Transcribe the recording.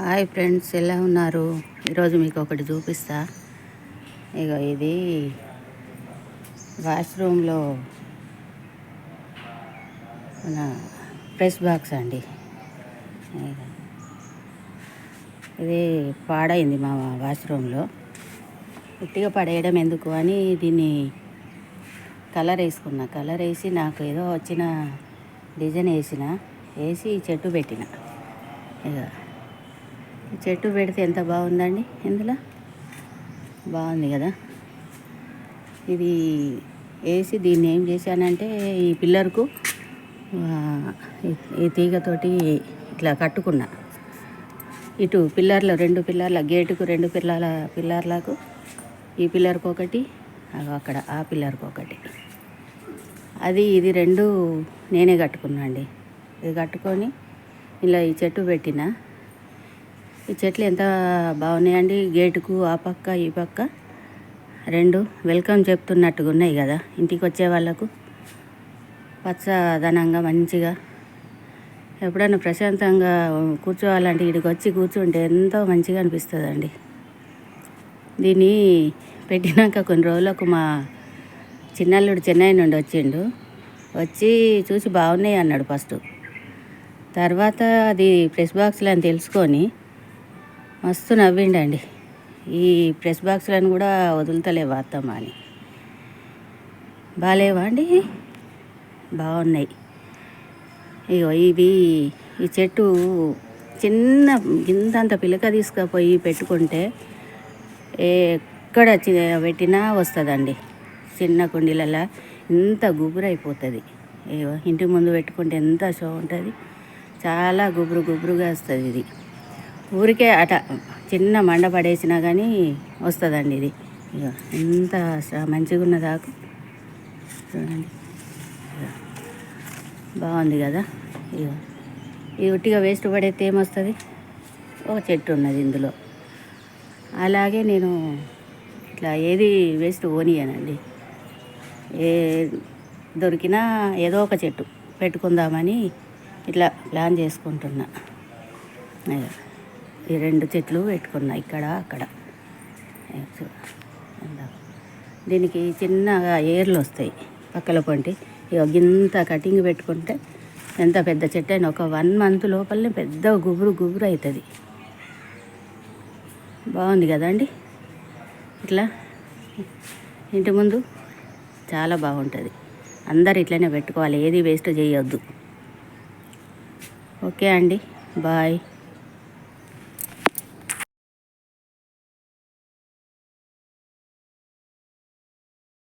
Hi friends ఎలా ఉన్నారు? ఈరోజు మీకు ఒకటి చూపిస్తా. ఇక ఇది వాష్రూమ్లో మన ప్రెస్ బాక్స్ అండి. ఇది పాడైంది మా వాష్రూమ్లో. ఉట్టిగా పడేయడం ఎందుకు అని దీన్ని కలర్ వేసుకున్నా. కలర్ వేసి నాకు ఏదో వచ్చిన డిజైన్ వేసిన. వేసి చెట్టు పెట్టిన. ఇక చెట్టు పెడితే ఎంత బాగుందండి ఇందులో? బాగుంది కదా. ఇది వేసి దీన్ని ఏం చేశానంటే ఈ పిల్లర్కు ఈ- తీగతోటి ఇట్లా కట్టుకున్నా. ఇటు పిల్లర్లు రెండు పిల్లర్ల గేటుకు రెండు పిల్లల పిల్లర్లకు ఈ పిల్లర్కు ఒకటి అక్కడ ఆ పిల్లర్కు ఒకటి అది ఇది రెండు నేనే కట్టుకున్నా అండి ఇది కట్టుకొని ఇలా ఈ చెట్టు పెట్టిన. ఈ చెట్లు ఎంత బాగున్నాయండి? గేటుకు ఆ పక్క ఈ పక్క. రెండు వెల్కమ్ చెప్తున్నట్టుగా ఉన్నాయి కదా ఇంటికి వచ్చే వాళ్ళకు. పచ్చదనంగా మంచిగా. ఎప్పుడైనా ప్రశాంతంగా కూర్చోవాలంటే ఇక్కడికి వచ్చి కూర్చుంటే ఎంతో మంచిగా అనిపిస్తుందండి. దీన్ని పెట్టినాక కొన్ని రోజులకు మా చిన్నల్లుడు చెన్నై నుండి వచ్చిండు. వచ్చి చూసి బాగున్నాయి అన్నాడు ఫస్ట్. తర్వాత అది ప్రెస్ బాక్స్లో అని తెలుసుకొని మస్తు నవ్విండండి. ఈ ప్రెస్ బాక్స్లను కూడా వదులుతలేవు అత్తమ్మ అని బాగాలేవా అండి? బాగున్నాయి. ఇగో ఇవి ఈ చెట్టు చిన్న ఇంతంత పిలక తీసుకుపోయి పెట్టుకుంటే ఎక్కడ పెట్టినా వస్తుందండి. చిన్న కుండీలలో ఇంత గుబురైపోతుంది. ఇంటి ముందు పెట్టుకుంటే ఎంత షో ఉంటుంది. చాలా గుబురు గుబురుగా వస్తుంది ఇది. ఊరికే అట చిన్న మండ పడేసినా కానీ వస్తుందండి ఇది. ఇక ఎంత మంచిగా ఉన్నదాకు చూడండి. బాగుంది కదా? ఇగో ఈ ఉట్టిగా వేస్ట్ పడేస్తే ఏమొస్తుంది? ఒక చెట్టు ఉన్నది ఇందులో. అలాగే నేను ఇట్లా ఏది వేస్ట్ పోనీయనండి. ఏ దొరికినా ఏదో ఒక చెట్టు పెట్టుకుందామని ఇట్లా ప్లాన్ చేసుకుంటున్నా. అయ్యో. ఈ రెండు చెట్లు పెట్టుకున్నా ఇక్కడ అక్కడ. దీనికి చిన్నగా ఏర్లు వస్తాయి పక్కల పొంటి. ఇక గింత కటింగ్ పెట్టుకుంటే ఎంత పెద్ద చెట్టు అయినా ఒక వన్ మంత్ లోపలనే పెద్ద గుబురు గుబురు అవుతుంది బాగుంది కదండి ఇట్లా? ఇంటి ముందు చాలా బాగుంటుంది. అందరు ఇట్లనే పెట్టుకోవాలి. ఏది వేస్ట్ చేయొద్దు. ఓకే అండి. బాయ్.